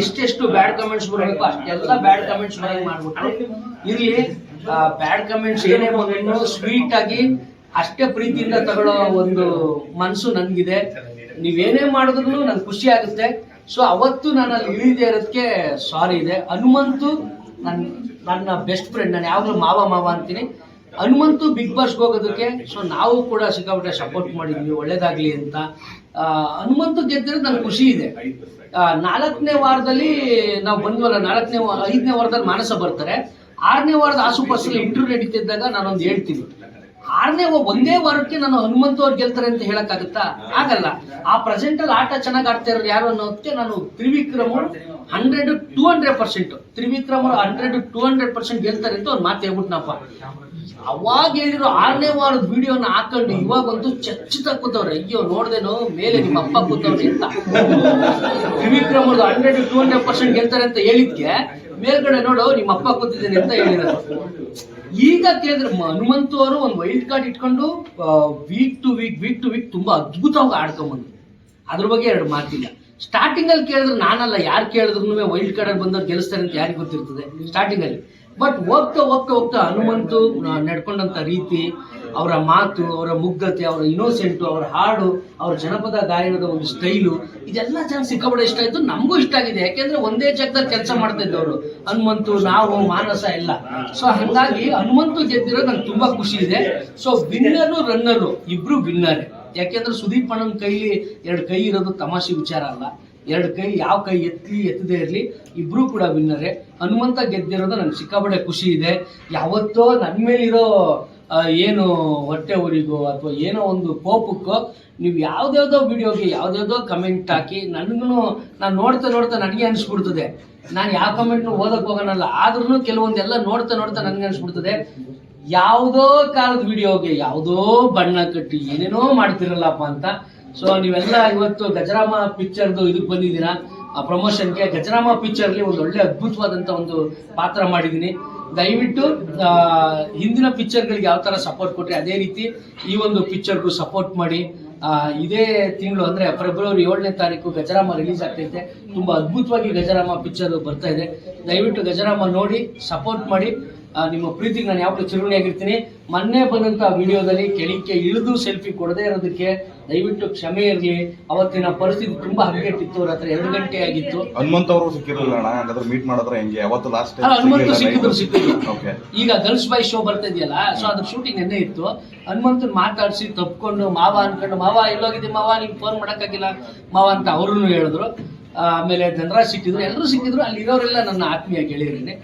ಎಷ್ಟೆಷ್ಟು bad comments ಬರಬೇಕು ಅಷ್ಟೆಲ್ಲ ಬ್ಯಾಡ್ ಕಮೆಂಟ್ಸ್ ಮಾಡ್ಬಿಟ್ಟು ಇರ್ಲಿ ಬ್ಯಾಡ್ ಕಮೆಂಟ್ಸ್ ಏನೇ ಬಂದ್ರು ಸ್ವೀಟ್ ಆಗಿ ಅಷ್ಟೇ ಪ್ರೀತಿಯಿಂದ ತಗೊಳ್ಳೋ ಒಂದು ಮನಸ್ಸು ನನ್ಗಿದೆ. ನೀವೇನೇ ಮಾಡಿದ್ರು ನನ್ಗೆ ಖುಷಿ ಆಗುತ್ತೆ. ಸೊ ಅವತ್ತು ನಾನು ಅಲ್ಲಿ ಇಳಿದೇ ಇರೋದಕ್ಕೆ ಸಾರಿ ಇದೆ. ಹನುಮಂತು ನನ್ನ ನನ್ನ ಬೆಸ್ಟ್ ಫ್ರೆಂಡ್ ನಾನು ಯಾವಾಗಲೂ ಮಾವ ಮಾವ ಅಂತೀನಿ. ಹನುಮಂತು ಬಿಗ್ ಬಾಸ್ಗೆ ಹೋಗೋದಕ್ಕೆ ಸೊ ನಾವು ಕೂಡ ಸಿಕ್ಕಾಪಟ್ಟೆ ಸಪೋರ್ಟ್ ಮಾಡಿದ್ವಿ, ಒಳ್ಳೇದಾಗ್ಲಿ ಅಂತ. ಹನುಮಂತು ಗೆದ್ದರೆ ನನಗೆ ಖುಷಿ ಇದೆ. ನಾಲ್ಕನೇ ವಾರದಲ್ಲಿ ನಾವು ಬಂದ್ವಲ್ಲ, ನಾಲ್ಕನೇ ಐದನೇ ವಾರದಲ್ಲಿ ಮಾನಸ ಬರ್ತಾರೆ. ಆರನೇ ವಾರದ ಆಸುಪಾಸಲ್ಲಿ ಇಂಟರ್ವ್ಯೂ ನಡೀತಿದ್ದಾಗ ನಾನೊಂದು ಹೇಳ್ತೀನಿ. ಆರನೇ ಒಂದೇ ವಾರಕ್ಕೆ ನಾನು ಹನುಮಂತ ಅವ್ರು ಗೆಲ್ತಾರೆ ಅಂತ ಹೇಳಕ್ಕಾಗತ್ತಾ? ಆಗಲ್ಲ. ಆ ಪ್ರೆಸೆಂಟ್ ಅಲ್ಲಿ ಆಟ ಚೆನ್ನಾಗಿ ಆಡ್ತಾ ಇರೋರು ಯಾರು ಅನ್ನೋದಕ್ಕೆ ನಾನು Trivikram hundred two hundred percent Trivikram hundred two hundred percent ಗೆಲ್ತಾರೆ ಅಂತ ಒಂದು ಮಾತು ಹೇಳ್ಬಿಟ್ನಪ್ಪ. ಅವಾಗ ಹೇಳಿರೋ ಆರನೇ ವಾರದ ವಿಡಿಯೋನ ಹಾಕೊಂಡು ಇವಾಗಂತೂ ಚಚ್ಚಿತ ಕೂತವ್ರೆ. ಅಯ್ಯೋ ನೋಡ್ದೇನೋ? ಮೇಲೆ ನಿಮ್ಮ ಅಪ್ಪ ಕೂತವ್ರೆ ಅಂತ. ತ್ರಿವಿಕ್ರಮ್ ಅವ್ರದ್ದು ಹಂಡ್ರೆಡ್ ಟೂ ಹಂಡ್ರೆಡ್ ಪರ್ಸೆಂಟ್ ಗೆಲ್ತಾರೆ ಅಂತ ಹೇಳಿದ್ಕೆ ಮೇಲ್ಗಡೆ ನೋಡು ನಿಮ್ಮ ಅಪ್ಪ ಕೂತಿದ್ದೇನೆ ಅಂತ ಹೇಳಿರೋದು. ಈಗ ಕೇಳಿದ್ರೆ ಹನುಮಂತ ಹನುಮಂತು ಅವರು ಒಂದು ವೈಲ್ಡ್ ಕಾರ್ಡ್ ಇಟ್ಕೊಂಡು week to week week to week ತುಂಬಾ ಅದ್ಭುತವಾಗಿ ಆಡ್ಕೊಂಬಂದ್ರು ಅದ್ರ ಬಗ್ಗೆ ಎರಡು ಮಾತಿಲ್ಲ. ಸ್ಟಾರ್ಟಿಂಗ್ ಅಲ್ಲಿ ಕೇಳಿದ್ರು ನಾನಲ್ಲ, ಯಾರು ಕೇಳಿದ್ರು ವೈಲ್ಡ್ ಕಾರ್ಡ್ ಅಲ್ಲಿ ಬಂದವ್ರು ಗೆಲ್ಲಿಸ್ತಾರೆ ಅಂತ ಯಾರಿಗೆ ಗೊತ್ತಿರ್ತದೆ? ಸ್ಟಾರ್ಟಿಂಗ್ ಅಲ್ಲಿ. ಬಟ್ ಹೋಗ್ತಾ ಹೋಗ್ತಾ ಹೋಗ್ತಾ ಹನುಮಂತು ನಡ್ಕೊಂಡಂತ ರೀತಿ ಅವರ ಮಾತು, ಅವರ ಮುಗ್ಧತೆ, ಅವರ ಇನ್ನೋಸೆಂಟು ಅವರ ಹಾಡು, ಅವರ ಜನಪದ ಗಾಯನದ ಒಂದು ಸ್ಟೈಲು ಇದೆಲ್ಲ ಜನ ಸಿಕ್ಕಾಪಟ್ಟೆ ಇಷ್ಟ ಆಯ್ತು. ನಮಗೂ ಇಷ್ಟ ಆಗಿದೆ. ಯಾಕೆಂದ್ರೆ ಒಂದೇ ಜಾಗದಲ್ಲಿ ಕೆಲಸ ಮಾಡ್ತಾ ಇದ್ದವರು. ಹನುಮಂತು, ನಾವು, ಮಾನಸ ಎಲ್ಲ. ಸೊ ಹಂಗಾಗಿ ಹನುಮಂತು ಗೆದ್ದಿರೋದು ನಂಗೆ ತುಂಬಾ ಖುಷಿ ಇದೆ. ಸೊ ವಿನ್ನರು ರನ್ನರು ಇಬ್ರು ವಿನ್ನರ್ ಯಾಕೆಂದ್ರೆ ಸುದೀಪ್ ಅಣ್ಣನ ಕೈಲಿ ಎರಡು ಕೈ ಇರೋದು ತಮಾಷೆ ವಿಚಾರ ಅಲ್ಲ. ಎರಡು ಕೈ ಯಾವ ಕೈ ಎತ್ತಲಿ ಎತ್ತದೇ ಇರಲಿ, ಇಬ್ರು ಕೂಡ ವಿನ್ನರೇ ಹನುಮಂತ ಗೆದ್ದಿರೋದು ನಂಗೆ ಸಿಕ್ಕಾಪಟ್ಟೆ ಖುಷಿ ಇದೆ. ಯಾವತ್ತೋ ನನ್ನ ಮೇಲಿರೋ ಏನು ಹೊಟ್ಟೆ ಊರಿಗೋ ಅಥವಾ ಏನೋ ಒಂದು ಕೋಪಕ್ಕೋ ನೀವು ಯಾವ್ದ್ಯಾವ್ದೋ ವಿಡಿಯೋಗೆ ಯಾವ್ದ್ಯಾವ್ದೋ ಕಮೆಂಟ್ ಹಾಕಿ ನನಗೂ ನಾನು ನೋಡ್ತಾ ನೋಡ್ತಾ ನನಗೆ ಅನಿಸ್ಬಿಡ್ತದೆ. ನಾನು ಯಾವ ಕಮೆಂಟ್ನು ಓದಕ್ಕೆ ಹೋಗೋಣಲ್ಲ ಆದ್ರೂ ಕೆಲವೊಂದೆಲ್ಲ ನೋಡ್ತಾ ನೋಡ್ತಾ ನನಗೆ ಅನಿಸ್ಬಿಡ್ತದೆ. ಯಾವುದೋ ಕಾಲದ ವಿಡಿಯೋಗೆ ಯಾವುದೋ ಬಣ್ಣ ಕಟ್ಟಿ ಏನೇನೋ ಮಾಡ್ತಿರಲ್ಲಪ್ಪ ಅಂತ ಸೊ ನೀವೆಲ್ಲ ಇವತ್ತು ಗಜರಾಮ ಪಿಕ್ಚರ್ದು ಇದಕ್ಕೆ ಬಂದಿದ್ದೀರಾ? ಪ್ರಮೋಷನ್ಗೆ ಗಜರಾಮ ಪಿಕ್ಚರ್ಲಿ ಒಂದು ಒಳ್ಳೆ ಅದ್ಭುತವಾದಂಥ ಒಂದು ಪಾತ್ರ ಮಾಡಿದ್ದೀನಿ. ದಯವಿಟ್ಟು ಆ, ಹಿಂದಿನ ಪಿಕ್ಚರ್ಗಳಿಗೆ ಯಾವ ಥರ ಸಪೋರ್ಟ್ ಕೊಟ್ಟರೆ ಅದೇ ರೀತಿ ಈ ಒಂದು ಪಿಕ್ಚರ್ಗೂ ಸಪೋರ್ಟ್ ಮಾಡಿ. ಆ, ಇದೇ ತಿಂಗಳು ಅಂದರೆ ಫೆಬ್ರವರಿ ಏಳನೇ ತಾರೀಕು ಗಜರಾಮ ರಿಲೀಸ್ ಆಗ್ತೈತೆ ತುಂಬ ಅದ್ಭುತವಾಗಿ ಗಜರಾಮ ಪಿಕ್ಚರ್ ಬರ್ತಾ ಇದೆ. ದಯವಿಟ್ಟು ಗಜರಾಮ ನೋಡಿ ಸಪೋರ್ಟ್ ಮಾಡಿ. ಆ, ನಿಮ್ಮ ಪ್ರೀತಿಗೆ ನಾನು ಯಾವಾಗಲೂ ಚಿರುಣಿಯಾಗಿರ್ತೀನಿ ಮೊನ್ನೆ ಬಂದಂಥ ವಿಡಿಯೋದಲ್ಲಿ ಕೆಳಕ್ಕೆ ಇಳಿದು ಸೆಲ್ಫಿ ಕೊಡದೇ ಇರೋದಕ್ಕೆ ದಯವಿಟ್ಟು ಕ್ಷಮೆ ಇರಲಿ. ಅವತ್ತಿನ ಪರಿಸ್ಥಿತಿ ತುಂಬಾ ಹಗ್ಗೆಟ್ಟಿತ್ತು ಅವ್ರ ಹತ್ರ ಎರಡು ಗಂಟೆ ಆಗಿತ್ತು. ಹನುಮಂತ ಅವರು ಸಿಕ್ಕಿರಲಿಲ್ಲ ಅಣ್ಣ? ಹಾಗಾದ್ರೆ ಮೀಟ್ ಮಾಡಿದ್ರೆ ಹೆಂಗೆ? ಅವತ್ತು ಲಾಸ್ಟ್ ಹನುಮಂತ ಹನುಮಂತು ಸಿಕ್ಕಿದ್ರು ಸಿಕ್ಕಿದ್ರು. ಈಗ ಗರ್ಲ್ಸ್ ಬಾಯ್ ಶೋ ಬರ್ತಾ ಇದೆಯಲ್ಲ ಸೊ ಅದ್ರ ಶೂಟಿಂಗ್ ನೆನ್ನೆ ಇತ್ತು. ಹನುಮಂತನ್ ಮಾತಾಡಿಸಿ ತಪ್ಕೊಂಡು ಮಾವ ಅನ್ಕೊಂಡು ಮಾವ ಎಲ್ಲೋಗಿದೆ ಮಾವ ನಿಮ್ಗೆ ಫೋನ್ ಮಾಡೋಕ್ಕಾಗಿಲ್ಲ. ಮಾವ ಅಂತ ಅವ್ರೂ ಹೇಳಿದ್ರು. ಆಮೇಲೆ ಧನರಾಜ್ ಸಿಕ್ಕಿದ್ರು. ಎಲ್ಲರೂ ಸಿಕ್ಕಿದ್ರು. ಅಲ್ಲಿ ಇರೋರೆಲ್ಲ ನನ್ನ ಆತ್ಮೀಯ ಗೆಳೆಯರೇನೆ.